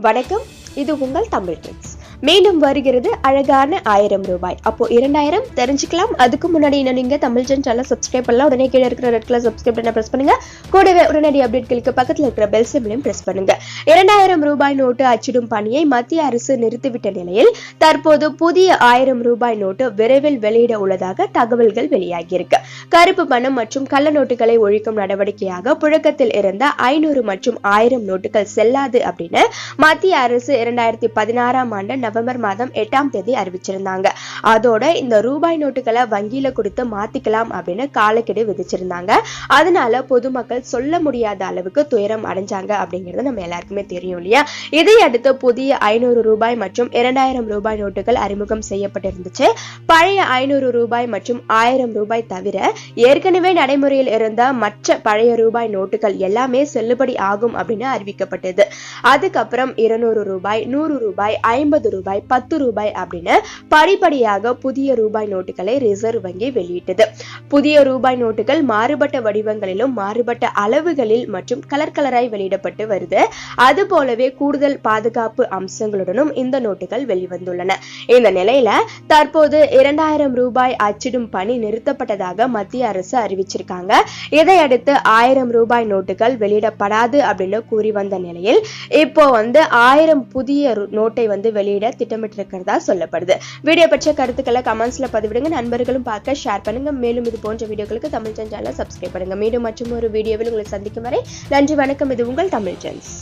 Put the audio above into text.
வணக்கம். இது உங்கள் தமிழ் ட்ரிக்ஸ் மீண்டும் வருகிறது அழகான ஆயிரம் ரூபாய். அப்போ இரண்டாயிரம் தெரிஞ்சுக்கலாம். அதுக்கு முன்னாடி நீங்க தமிழ் ஜென் சேனல் சப்ஸ்கிரைப் பண்ணலாம். உடனே கீழே இருக்கிற ரெட் கலர் சப்ஸ்கிரைப் பண்ண பிரஸ் பண்ணுங்க. கூடவே உடனடி அப்டேட்களுக்கு பக்கத்தில் இருக்கிற பெல் சிம்லையும் பிரஸ் பண்ணுங்க. இரண்டாயிரம் ரூபாய் நோட்டு அச்சிடும் பணியை மத்திய அரசு நிறுத்திவிட்ட நிலையில் தற்போது புதிய ஆயிரம் ரூபாய் நோட்டு விரைவில் வெளியிட உள்ளதாக தகவல்கள் வெளியாகியிருக்கு. கருப்பு பணம் மற்றும் கள்ள நோட்டுகளை ஒழிக்கும் நடவடிக்கையாக புழக்கத்தில் இருந்த ஐநூறு மற்றும் ஆயிரம் நோட்டுகள் செல்லாது அப்படின்னு மத்திய அரசு இரண்டாயிரத்தி பதினாறாம் ஆண்டு நவம்பர் மாதம் எட்டாம் தேதி அறிவிச்சிருந்தாங்க. அதோட இந்த ரூபாய் நோட்டுகளை வங்கியில கொடுத்து மாத்திக்கலாம் அப்படின்னு காலக்கெடு விதிச்சிருந்தாங்க. அதனால பொதுமக்கள் சொல்ல முடியாத அளவுக்கு துயரம் அடைஞ்சாங்க அப்படிங்கிறது நம்ம எல்லாருக்குமே தெரியும் இல்லையா? இதையடுத்து புதிய ஐநூறு ரூபாய் மற்றும் இரண்டாயிரம் ரூபாய் நோட்டுகள் அறிமுகம் செய்யப்பட்டிருந்துச்சு. பழைய ஐநூறு ரூபாய் மற்றும் ஆயிரம் ரூபாய் தவிர ஏற்கனவே நடைமுறையில் இருந்த மற்ற பழைய ரூபாய் நோட்டுகள் எல்லாமே செல்லுபடி ஆகும் அப்படின்னு அறிவிக்கப்பட்டது. அதுக்கப்புறம் இருநூறு ரூபாய் நூறு ரூபாய் ஐம்பது ரூபாய் பத்து ரூபாய் அப்படின்னு படிப்படியாக புதிய ரூபாய் நோட்டுகளை ரிசர்வ் வங்கி வெளியிட்டது. புதிய ரூபாய் நோட்டுகள் மாறுபட்ட வடிவங்களிலும் மாறுபட்ட அளவுகளில் மற்றும் கலர் கலராய் வெளியிடப்பட்டு வருது. அது போலவே கூடுதல் பாதுகாப்பு அம்சங்களுடனும் இந்த நோட்டுகள் வெளிவந்துள்ளன. இந்த நிலையில தற்போது இரண்டாயிரம் ரூபாய் அச்சிடும் பணி நிறுத்தப்பட்டதாக மத்திய அரசு அறிவிச்சிருக்காங்க. இதையடுத்து ஆயிரம் ரூபாய் நோட்டுகள் வெளியிடப்படாது அப்படின்னு கூறி வந்த நிலையில் இப்போ வந்து ஆயிரம் புதிய நோட்டை வந்து வெளியிட திட்டமிட்டிருக்கிறதா சொல்லப்படுது. வீடியோ பற்றிய கருத்துக்களை கமெண்ட்ஸ்ல பதிவிடுங்க. நண்பர்களும் பார்க்க ஷேர் பண்ணுங்க. மேலும் இது போன்ற வீடியோக்களுக்கு தமிழ் சேனலை சப்ஸ்கிரைப் பண்ணுங்க. மீண்டும் மற்றும் ஒரு வீடியோவில் உங்களை சந்திக்கும் வரை நன்றி வணக்கம். இது உங்கள் தமிழ் சென்ஸ்